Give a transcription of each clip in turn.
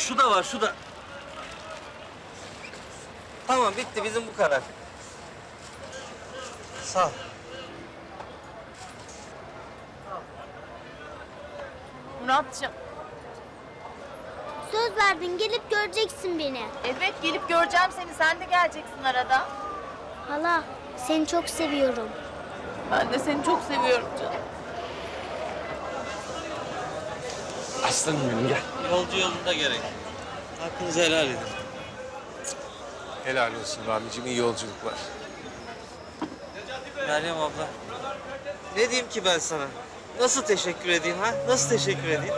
Şu da var, şu da. Tamam bitti bizim bu kadar. Sağ ol. Muratcığım. Söz verdin gelip göreceksin beni. Evet gelip göreceğim seni. Sen de geleceksin arada. Hala seni çok seviyorum. Ben de seni çok seviyorum canım. Aslanım benim gel. Yolcu yolunda gerek. Hakkınızı helal edin. Helal olsun Rami'cim iyi yolculuklar. Meryem abla. Ne diyeyim ki ben sana? Nasıl teşekkür edeyim ha? Nasıl teşekkür edeyim?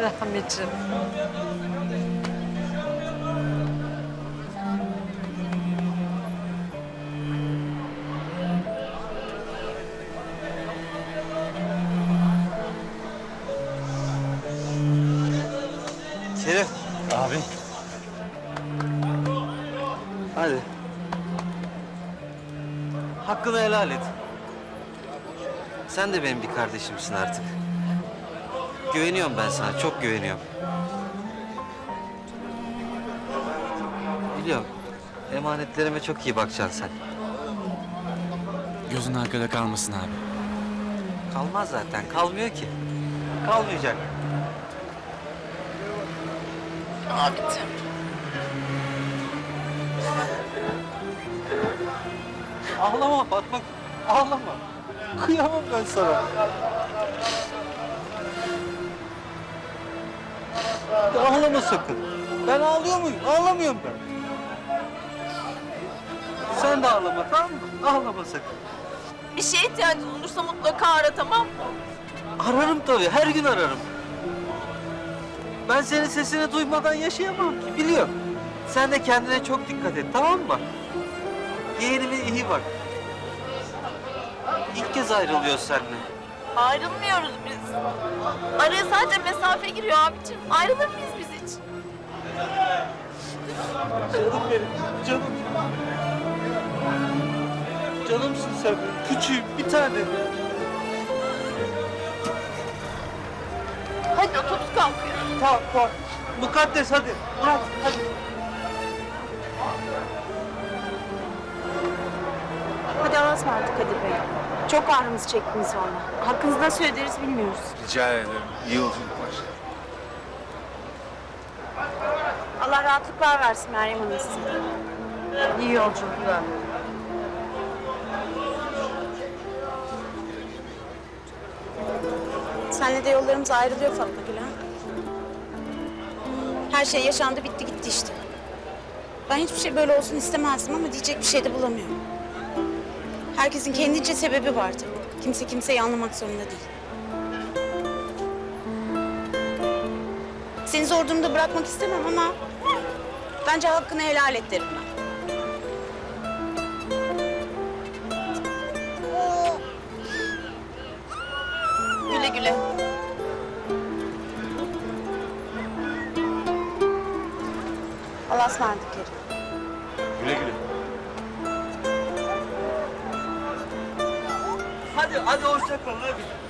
Rahmetciğim. Kerim. Abi. Hadi. Hakkını helal et. Sen de benim bir kardeşimsin artık. Güveniyorum ben sana, çok güveniyorum. Biliyorum. Emanetlerime çok iyi bakacaksın sen. Gözün arkada kalmasın abi. Kalmaz zaten, kalmıyor ki. Kalmayacak. Abicim. Ağlama Fatma, ağlama. Kıyamam ben sana. Ağlama sakın. Ben ağlıyor muyum? Ağlamıyorum ben. Sen de ağlama tamam mı? Ağlama sakın. Bir şeye ihtiyacın olursa mutlaka ara tamam mı? Ararım tabii, her gün ararım. Ben senin sesini duymadan yaşayamam ki, biliyorum. Sen de kendine çok dikkat et, tamam mı? Yeğenime iyi bak. İlk kez ayrılıyoruz seninle. Ayrılmıyoruz biz. Araya sadece mesafe giriyor abicim. Ayrılır mıyız biz hiç? Canım benim, canım. Canımsın sen benim, küçüğüm, bir tane. Hadi otobüs kalkıyor. Tamam, tamam. Mukaddes hadi, hadi, hadi. Hadi Allah'a ısmarladık Kadir Bey. Çok ağrımızı çektiniz valla. Hakkınızı nasıl öderiz bilmiyoruz. Rica ederim. İyi yolculuklar. Allah rahatlıklar versin Meryem Hanım size. İyi yolculuklar. Senle de yollarımız ayrılıyor Fatma Gül ha. Her şey yaşandı bitti gitti işte. Ben hiçbir şey böyle olsun istemezdim ama diyecek bir şey de bulamıyorum. Herkesin kendince sebebi vardı. Kimse kimseyi anlamak zorunda değil. Seni zor durumda bırakmak istemem ama bence hakkını helal et derim ben. Güle. Allah'a ısmarladık Kerim. Güle güle. Hadi, hadi hoşça kal, hadi.